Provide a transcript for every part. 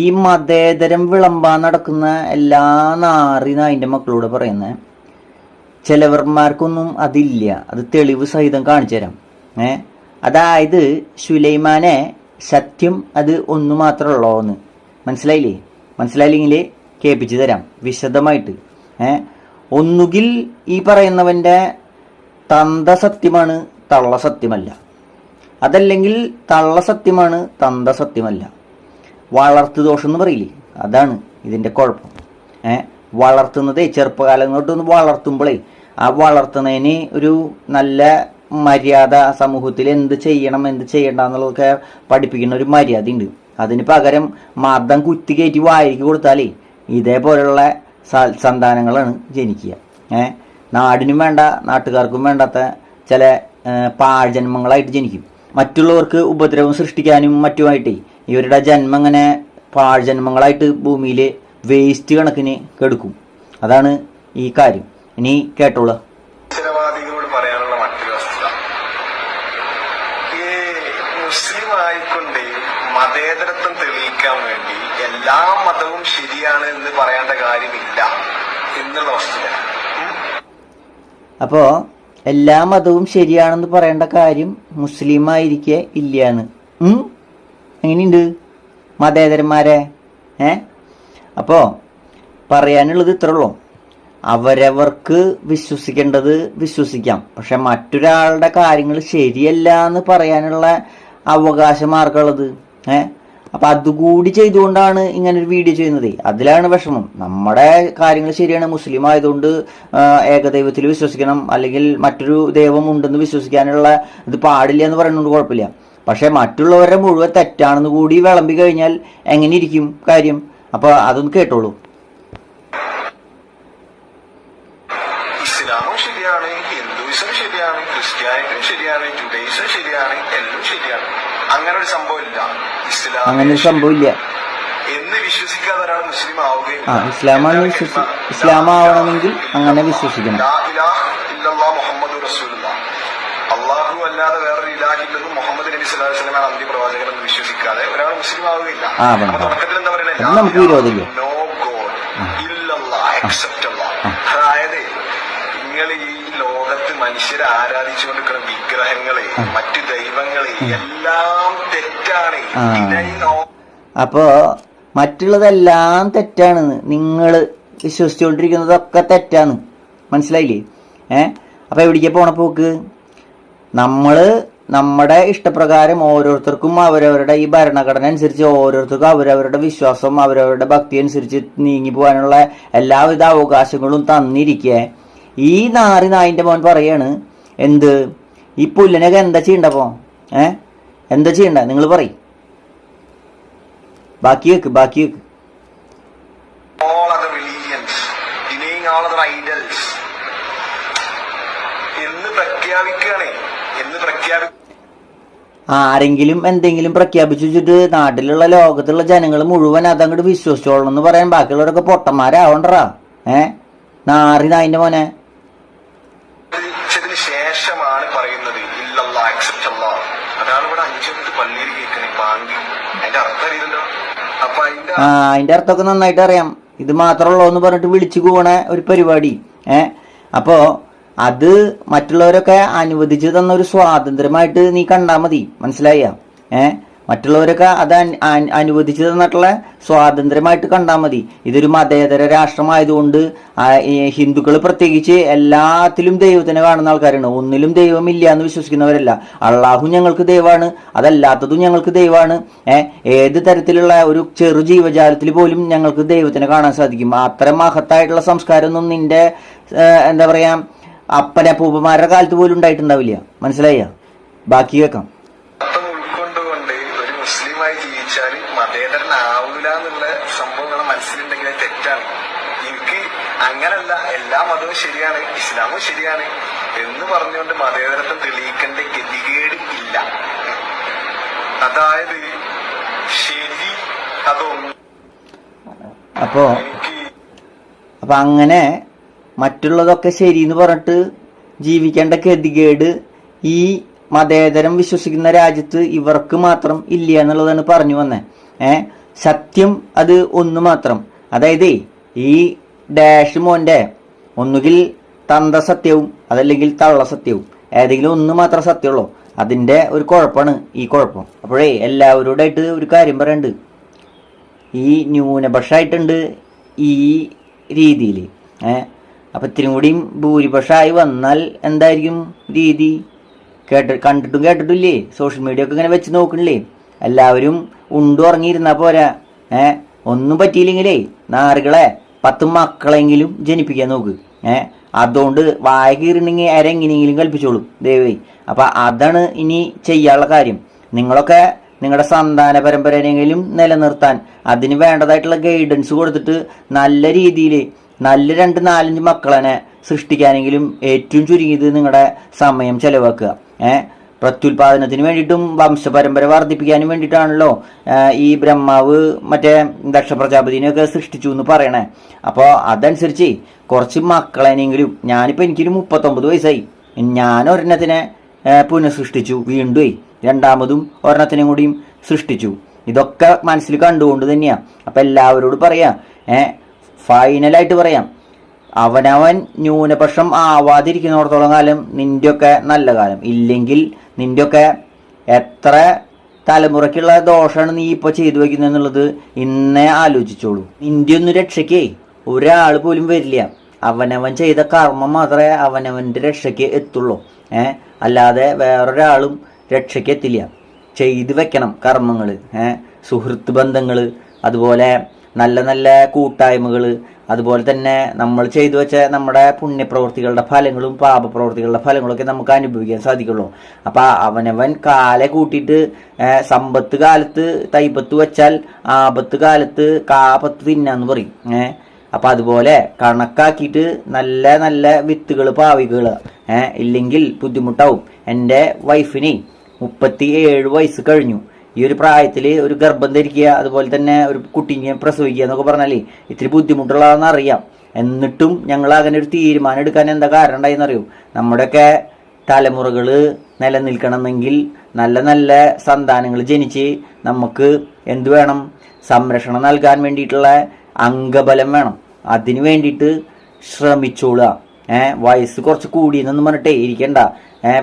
ഈ മതേതരം വിളമ്പാൻ നടക്കുന്ന എല്ലാ നാറിന അതിന്റെ മക്കളോട് പറയുന്നത് ചിലവർമാർക്കൊന്നും അതില്ല. അത് തെളിവ് സഹിതം കാണിച്ചു തരാം. ഏ? അതായത് സുലൈമാനെ സത്യം അത് ഒന്നു മാത്രമുള്ളോ എന്ന്. മനസ്സിലായില്ലേ? മനസ്സിലായില്ലെങ്കിൽ കേൾപ്പിച്ചു തരാം വിശദമായിട്ട്. ഏ? ഒന്നുകിൽ ഈ പറയുന്നവന്റെ തന്ത സത്യമാണ് തള്ള സത്യമല്ല. അതല്ലെങ്കിൽ തള്ള സത്യമാണ് തന്ത സത്യമല്ല. വളർത്തു ദോഷം എന്ന് പറയില്ലേ? അതാണ് ഇതിന്റെ കുഴപ്പം. ഏ? വളർത്തുന്നതേ ചെറുപ്പകാലം തൊട്ടൊന്ന് വളർത്തുമ്പോഴേ ആ വളർത്തുന്നതിന് ഒരു നല്ല മര്യാദ സമൂഹത്തിൽ എന്ത് ചെയ്യണം എന്ത് ചെയ്യണ്ട എന്നുള്ളതൊക്കെ പഠിപ്പിക്കുന്ന ഒരു മര്യാദ ഉണ്ട് അതിന് പകരം മതം കുത്തി കയറ്റി വായിക്ക് കൊടുത്താലേ ഇതേപോലെയുള്ള സന്താനങ്ങളാണ് ജനിക്കുക. ഏ? നാടിനും വേണ്ട നാട്ടുകാർക്കും വേണ്ടാത്ത ചില പാഴ്ജന്മങ്ങളായിട്ട് ജനിക്കും. മറ്റുള്ളവർക്ക് ഉപദ്രവം സൃഷ്ടിക്കാനും മറ്റുമായിട്ടേ ഇവരുടെ ജന്മം ഇങ്ങനെ പാഴ്ജന്മങ്ങളായിട്ട് ഭൂമിയിൽ വേസ്റ്റ് കണക്കിന് കെടുക്കും. അതാണ് ഈ കാര്യം. ഇനി കേട്ടോളൂ. നിരീശ്വരവാദികളോട് പറയാനുള്ള മറ്റൊരു വസ്തുത ഈ മുസ്ലിം ആയിക്കൊണ്ട് മതേതരത്വം തെളിയിക്കാൻ വേണ്ടി എല്ലാ മതവും ശരിയാണ് എന്ന് പറയേണ്ട കാര്യമില്ല എന്നുള്ള വസ്തുത അപ്പോ എല്ലാ മതവും ശരിയാണെന്ന് പറയേണ്ട കാര്യം മുസ്ലിം ആയിരിക്കെ ഇല്ലാന്ന് ഉം? എങ്ങനെയുണ്ട്? മതേതരന്മാരെ? ഏ? അപ്പോൾ പറയാനുള്ളത് ഇത്രേ ഉള്ളൂ. അവരവർക്ക് വിശ്വസിക്കേണ്ടത് വിശ്വസിക്കാം. പക്ഷെ മറ്റൊരാളുടെ കാര്യങ്ങൾ ശരിയല്ല എന്ന് പറയാനുള്ള അവകാശം ആർക്കുള്ളത് ഏ? അപ്പൊ അതുകൂടി ചെയ്തുകൊണ്ടാണ് ഇങ്ങനെ ഒരു വീഡിയോ ചെയ്യുന്നത്. അതിലാണ് വിഷമം. നമ്മുടെ കാര്യങ്ങൾ ശരിയാണ്. മുസ്ലിം ആയതുകൊണ്ട് ഏകദൈവത്തിൽ വിശ്വസിക്കണം. അല്ലെങ്കിൽ മറ്റൊരു ദൈവം ഉണ്ടെന്ന് വിശ്വസിക്കാനുള്ള ഇത് പാടില്ല എന്ന് പറയുന്നത് കുഴപ്പമില്ല. പക്ഷെ മറ്റുള്ളവരെ മുഴുവൻ തെറ്റാണെന്ന് കൂടി വിളമ്പി കഴിഞ്ഞാൽ എങ്ങനെ ഇരിക്കും കാര്യം? അപ്പൊ അതൊന്ന് കേട്ടോളൂ. ഇസ്ലാമും ശരിയാണ് ഹിന്ദുയിസം ശരിയാണ് ക്രിസ്ത്യാനിറ്റും ശരിയാണ് ജുഡൈസം ശരിയാണ് എല്ലാം ശരിയാണ്. അങ്ങനെ ഒരു സംഭവം ഇല്ല. ഇസ്ലാം അങ്ങനെ ഒരു സംഭവമില്ല എന്ന് വിശ്വസിക്കാതെ ഒരാൾ മുസ്ലിം ആവുകയും ആ ഇസ്ലാമാണ് വിശ്വസി ഇസ്ലാം ആവണമെങ്കിൽ അങ്ങനെ വിശ്വസിക്കണം. മുഹമ്മദ് റസൂലുള്ളാഹ്. അള്ളാഹു അല്ലാതെ വേറൊരു ഇലാഹില്ലെന്നും മുഹമ്മദ് നബി സ്വലാഹു അലൈഹി അന്തി അന്ത്യ പ്രവാചകൻ എന്ന് വിശ്വസിക്കാതെ ഒരാൾ മുസ്ലിം ആവുകയില്ല. തുടക്കത്തിൽ എന്താ പറയുന്നത്. നോ ഗോഡ് എക്സെപ്റ്റ് അതായത് നിങ്ങൾ ഈ ലോകത്ത് മനുഷ്യരെ ആരാധിച്ചുകൊണ്ടിരിക്കുന്ന വിഗ്രഹങ്ങളെ മറ്റു ദൈവങ്ങളെ എല്ലാം തെറ്റാണ്. അപ്പോ മറ്റുള്ളതെല്ലാം തെറ്റാണ്. നിങ്ങൾ വിശ്വസിച്ചുകൊണ്ടിരിക്കുന്നതൊക്കെ തെറ്റാണ്. മനസ്സിലായില്ലേ? ഏഹ് അപ്പൊ എവിടേക്കാ പോണ നമ്മൾ നമ്മുടെ ഇഷ്ടപ്രകാരം ഓരോരുത്തർക്കും അവരവരുടെ ഈ ഭരണഘടന അനുസരിച്ച് ഓരോരുത്തർക്കും അവരവരുടെ വിശ്വാസം അവരവരുടെ ഭക്തി അനുസരിച്ച് നീങ്ങി പോകാനുള്ള എല്ലാവിധ അവകാശങ്ങളും തന്നിരിക്കെ. ഈ നാറി നായിന്റെ മോൻ പറയാണ് എന്ത്? ഈ പുല്ലിനൊക്കെ എന്താ ചെയ്യണ്ടപ്പോ ഏ? എന്താ ചെയ്യണ്ട? നിങ്ങൾ പറയും. ബാക്കി വെക്ക് ബാക്കി വെക്ക്. പ്രഖ്യാപിക്കുകയാണ്. എന്ന് പ്രഖ്യാപി ആരെങ്കിലും എന്തെങ്കിലും പ്രഖ്യാപിച്ചു വെച്ചിട്ട് നാട്ടിലുള്ള ലോകത്തുള്ള ജനങ്ങൾ മുഴുവൻ അതങ്ങോട്ട് വിശ്വസിച്ചോളണം എന്ന് പറയാൻ ബാക്കിയുള്ളവരൊക്കെ പൊട്ടന്മാരാവണ്ടറാ. ഏ? നാറി നായിന്റെ മോനെ. ശേഷമാണ് പറയുന്നത് ഇല്ലല്ല അക്സെപ്റ്റ് അല്ലാ അതാണ് ഇവിടെ അഞ്ചു മിനിറ്റ് പള്ളിയിൽ കേൾക്കണേ ബാങ്കി അതിന്റെ അർത്ഥം അറിയില്ലല്ലോ അപ്പൊ അതിന്റെ ആ അതിന്റെ അർത്ഥമൊക്കെ നന്നായിട്ട് അറിയാം. ഇത് മാത്രമുള്ളൂ എന്ന് പറഞ്ഞിട്ട് വിളിച്ചു പോണ ഒരു പരിപാടി. ഏ? അപ്പോ അത് മറ്റുള്ളവരൊക്കെ അനുവദിച്ചു തന്ന ഒരു സ്വാതന്ത്ര്യമായിട്ട് നീ കണ്ടാ മതി. മനസ്സിലായ? ഏ? മറ്റുള്ളവരൊക്കെ അത് അനുവദിച്ചു തന്നിട്ടുള്ള സ്വാതന്ത്ര്യമായിട്ട് കണ്ടാൽ മതി. ഇതൊരു മതേതര രാഷ്ട്രമായതുകൊണ്ട് ഹിന്ദുക്കൾ പ്രത്യേകിച്ച് എല്ലാത്തിലും ദൈവത്തിനെ കാണുന്ന ആൾക്കാരാണ്. ഒന്നിലും ദൈവമില്ല എന്ന് വിശ്വസിക്കുന്നവരല്ല. അള്ളാഹു ഞങ്ങൾക്ക് ദൈവമാണ് അതല്ലാത്തതും ഞങ്ങൾക്ക് ദൈവമാണ്. ഏത് തരത്തിലുള്ള ഒരു ചെറു ജീവജാലത്തിൽ പോലും ഞങ്ങൾക്ക് ദൈവത്തിനെ കാണാൻ സാധിക്കും. അത്ര മഹത്തായിട്ടുള്ള സംസ്കാരമൊന്നും നിന്റെ എന്താ പറയാ അപ്പനെ പൂപ്പന്മാരുടെ കാലത്ത് പോലും ഉണ്ടായിട്ടുണ്ടാവില്ല. മനസ്സിലായ? ബാക്കി കേൾക്കാം. ഉൾക്കൊണ്ടുകൊണ്ട് ഒരു മുസ്ലിമായി ജീവിച്ചാൽ മതേതരനാവൂല എന്നുള്ള സംഭവങ്ങൾ മനസ്സിലുണ്ടെങ്കിൽ തെറ്റാണ്. എനിക്ക് അങ്ങനല്ല. എല്ലാ മതവും ശരിയാണ്. ഇസ്ലാമും ശരിയാണ്. എന്ന് പറഞ്ഞുകൊണ്ട് മതേതരത്വം തെളിയിക്കേണ്ട ഗതികേട് ഇല്ല. അതായത് ശരി അതൊന്നും അപ്പോ അപ്പൊ അങ്ങനെ മറ്റുള്ളതൊക്കെ ശരി എന്ന് പറഞ്ഞിട്ട് ജീവിക്കേണ്ട ഗതികേട് ഈ മതേതരം വിശ്വസിക്കുന്ന രാജ്യത്ത് ഇവർക്ക് മാത്രം ഇല്ല എന്നുള്ളതാണ് പറഞ്ഞു വന്നേ. ഏ? സത്യം അത് ഒന്ന് മാത്രം. അതായത് ഈ ഡാഷ് മോന്റെ ഒന്നുകിൽ തന്ത സത്യവും അതല്ലെങ്കിൽ തള്ള സത്യവും. ഏതെങ്കിലും ഒന്ന് മാത്രം സത്യമുള്ളൂ. അതിന്റെ ഒരു കുഴപ്പമാണ് ഈ കുഴപ്പം. അപ്പോഴേ എല്ലാവരോടായിട്ട് ഒരു കാര്യം പറയണ്ട്. ഈ ന്യൂനപക്ഷമായിട്ടുണ്ട് ഈ രീതിയിൽ. ഏ? അപ്പം ഇത്രയും കൂടിയും ഭൂരിപക്ഷമായി വന്നാൽ എന്തായിരിക്കും രീതി? കേട്ട് കണ്ടിട്ടും കേട്ടിട്ടില്ലേ? സോഷ്യൽ മീഡിയ ഒക്കെ ഇങ്ങനെ വെച്ച് നോക്കണില്ലേ? എല്ലാവരും ഉണ്ടു ഉറങ്ങിയിരുന്നാ പോരാ. ഏ? ഒന്നും പറ്റിയില്ലെങ്കിലേ നാറുകളെ പത്ത് മക്കളെങ്കിലും ജനിപ്പിക്കാൻ നോക്ക്. ഏ? അതുകൊണ്ട് വായ കീറിണെങ്കിൽ ആരെങ്ങനെയെങ്കിലും കൽപ്പിച്ചോളും. ദൈവേ അപ്പൊ അതാണ് ഇനി ചെയ്യാനുള്ള കാര്യം. നിങ്ങളൊക്കെ നിങ്ങളുടെ സന്താന പരമ്പരയെങ്കിലും നിലനിർത്താൻ അതിന് വേണ്ടതായിട്ടുള്ള ഗൈഡൻസ് കൊടുത്തിട്ട് നല്ല രീതിയിൽ നല്ല രണ്ട് നാലഞ്ച് മക്കളെ സൃഷ്ടിക്കാനെങ്കിലും ഏറ്റവും ചുരുങ്ങിയത് നിങ്ങളുടെ സമയം ചെലവാക്കുക. ഏഹ് പ്രത്യുൽപാദനത്തിന് വേണ്ടിയിട്ടും വംശപരമ്പര വർദ്ധിപ്പിക്കാനും വേണ്ടിയിട്ടാണല്ലോ ഈ ബ്രഹ്മാവ് മറ്റേ ദക്ഷ പ്രജാപതിനെയൊക്കെ സൃഷ്ടിച്ചു എന്ന് പറയണേ. അപ്പോൾ അതനുസരിച്ച് കുറച്ച് മക്കളെനെങ്കിലും ഞാനിപ്പോൾ എനിക്കൊരു മുപ്പത്തൊമ്പത് വയസ്സായി. ഞാൻ ഒരെണ്ണത്തിനെ പുനഃസൃഷ്ടിച്ചു വീണ്ടും രണ്ടാമതും ഒരെണ്ണത്തിനെയും കൂടിയും സൃഷ്ടിച്ചു. ഇതൊക്കെ മനസ്സിൽ കണ്ടുകൊണ്ട് തന്നെയാ. അപ്പൊ എല്ലാവരോടും പറയാ ഏ ഫൈനലായിട്ട് പറയാം. അവനവൻ ന്യൂനപക്ഷം ആവാതിരിക്കുന്നിടത്തോളം കാലം നിന്റെയൊക്കെ നല്ല കാലം. ഇല്ലെങ്കിൽ നിന്റെയൊക്കെ എത്ര തലമുറയ്ക്കുള്ള ദോഷമാണ് നീ ഇപ്പൊ ചെയ്തു വയ്ക്കുന്നത് എന്നുള്ളത് ഇന്നേ ആലോചിച്ചോളൂ. ഇന്ത്യ ഒന്ന് രക്ഷയ്ക്കേ. ഒരാൾ പോലും വരില്ല. അവനവൻ ചെയ്ത കർമ്മം മാത്രമേ അവനവന്റെ രക്ഷയ്ക്ക് എത്തുള്ളൂ. ഏ? അല്ലാതെ വേറൊരാളും രക്ഷയ്ക്ക് എത്തില്ല. ചെയ്തു വെക്കണം കർമ്മങ്ങൾ ഏ? സുഹൃത്ത് ബന്ധങ്ങൾ അതുപോലെ നല്ല നല്ല കൂട്ടായ്മകൾ അതുപോലെ തന്നെ നമ്മൾ ചെയ്തു വെച്ച നമ്മുടെ പുണ്യപ്രവൃത്തികളുടെ ഫലങ്ങളും പാപപ്രവൃത്തികളുടെ ഫലങ്ങളൊക്കെ നമുക്ക് അനുഭവിക്കാൻ സാധിക്കുള്ളൂ. അപ്പൊ അവനവൻ കാലെ കൂട്ടിയിട്ട് സമ്പത്ത് കാലത്ത് തൈപ്പത്ത് വെച്ചാൽ ആപത്ത് കാലത്ത് കാപത്ത് തിന്നാന്ന് പറയും. ഏഹ് അപ്പൊ അതുപോലെ കണക്കാക്കിയിട്ട് നല്ല നല്ല വിത്തുകൾ പാവികൾ ഇല്ലെങ്കിൽ ബുദ്ധിമുട്ടാവും. എന്റെ വൈഫിന് മുപ്പത്തി ഏഴ് വയസ്സ് കഴിഞ്ഞു. ഈ ഒരു പ്രായത്തിൽ ഒരു ഗർഭം ധരിക്കുക അതുപോലെ തന്നെ ഒരു കുട്ടീനെ പ്രസവിക്കുക എന്നൊക്കെ പറഞ്ഞാലേ ഇത്തിരി ബുദ്ധിമുട്ടുള്ളതാണെന്ന് അറിയാം. എന്നിട്ടും ഞങ്ങൾ അങ്ങനെ ഒരു തീരുമാനം എടുക്കാൻ എന്താ കാരണം ഉണ്ടായെന്നറിയോ? നമ്മുടെയൊക്കെ തലമുറകൾ നിലനിൽക്കണമെങ്കിൽ നല്ല നല്ല സന്താനങ്ങൾ ജനിച്ച് നമുക്ക് എന്ത് വേണം? സംരക്ഷണം നൽകാൻ വേണ്ടിയിട്ടുള്ള അംഗബലം വേണം. അതിനു വേണ്ടിയിട്ട് ശ്രമിച്ചോളുക. വയസ്സ് കുറച്ച് കൂടിയെന്നൊന്നും പറഞ്ഞിട്ടേ ഇരിക്കണ്ട.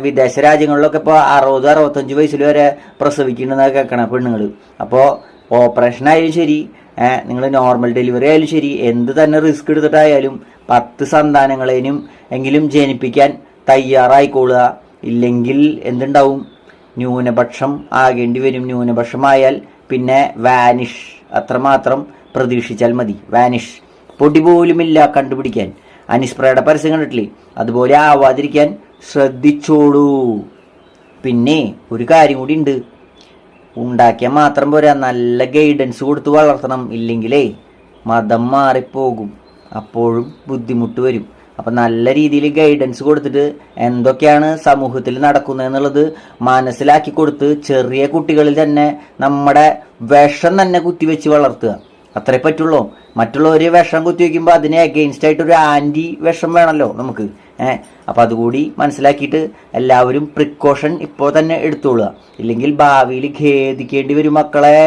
വിദേശ രാജ്യങ്ങളിലൊക്കെ ഇപ്പോൾ അറുപത് അറുപത്തഞ്ച് വയസ്സിൽ വരെ പ്രസവിക്കണമെന്നൊക്കെ കേൾക്കണ പെണ്ണുങ്ങൾ അപ്പോൾ ഓപ്പറേഷൻ ആയാലും ശരി നിങ്ങൾ നോർമൽ ഡെലിവറി ആയാലും ശരി എന്ത് തന്നെ റിസ്ക് എടുത്തിട്ടായാലും പത്ത് സന്താനങ്ങളേനും എങ്കിലും ജനിപ്പിക്കാൻ തയ്യാറായിക്കൊള്ളുക ഇല്ലെങ്കിൽ എന്തുണ്ടാവും? ന്യൂനപക്ഷം ആകേണ്ടി വരും. ന്യൂനപക്ഷമായാൽ പിന്നെ വാനിഷ് അത്രമാത്രം പ്രതീക്ഷിച്ചാൽ മതി. വാനിഷ് പൊടി പോലുമില്ല കണ്ടുപിടിക്കാൻ. അനിസ്പ്രയുടെ പരസ്യം കണ്ടിട്ടില്ലേ? അതുപോലെ ആവാതിരിക്കാൻ ശ്രദ്ധിച്ചോളൂ. പിന്നെ ഒരു കാര്യം കൂടി ഉണ്ട്. ഉണ്ടാക്കിയാൽ മാത്രം പോരാ നല്ല ഗൈഡൻസ് കൊടുത്ത് വളർത്തണം. ഇല്ലെങ്കിലേ മതം മാറിപ്പോകും. അപ്പോഴും ബുദ്ധിമുട്ട് വരും. അപ്പം നല്ല രീതിയിൽ ഗൈഡൻസ് കൊടുത്തിട്ട് എന്തൊക്കെയാണ് സമൂഹത്തിൽ നടക്കുന്നത് എന്നുള്ളത് മനസ്സിലാക്കി കൊടുത്ത് ചെറിയ കുട്ടികളിൽ തന്നെ നമ്മുടെ വിഷം തന്നെ കുത്തിവെച്ച് വളർത്തുക. അത്രേ പറ്റുള്ളൂ. മറ്റുള്ളവർ വിഷം കുത്തി വയ്ക്കുമ്പോൾ അതിനെ അഗെയിൻസ്റ്റ് ആയിട്ട് ഒരു ആന്റി വിഷം വേണമല്ലോ നമുക്ക്. ഏഹ് അപ്പം അതുകൂടി മനസ്സിലാക്കിയിട്ട് എല്ലാവരും പ്രിക്കോഷൻ ഇപ്പോൾ തന്നെ എടുത്തോളുക. ഇല്ലെങ്കിൽ ഭാവിയിൽ ഖേദിക്കേണ്ടി വരും മക്കളെ.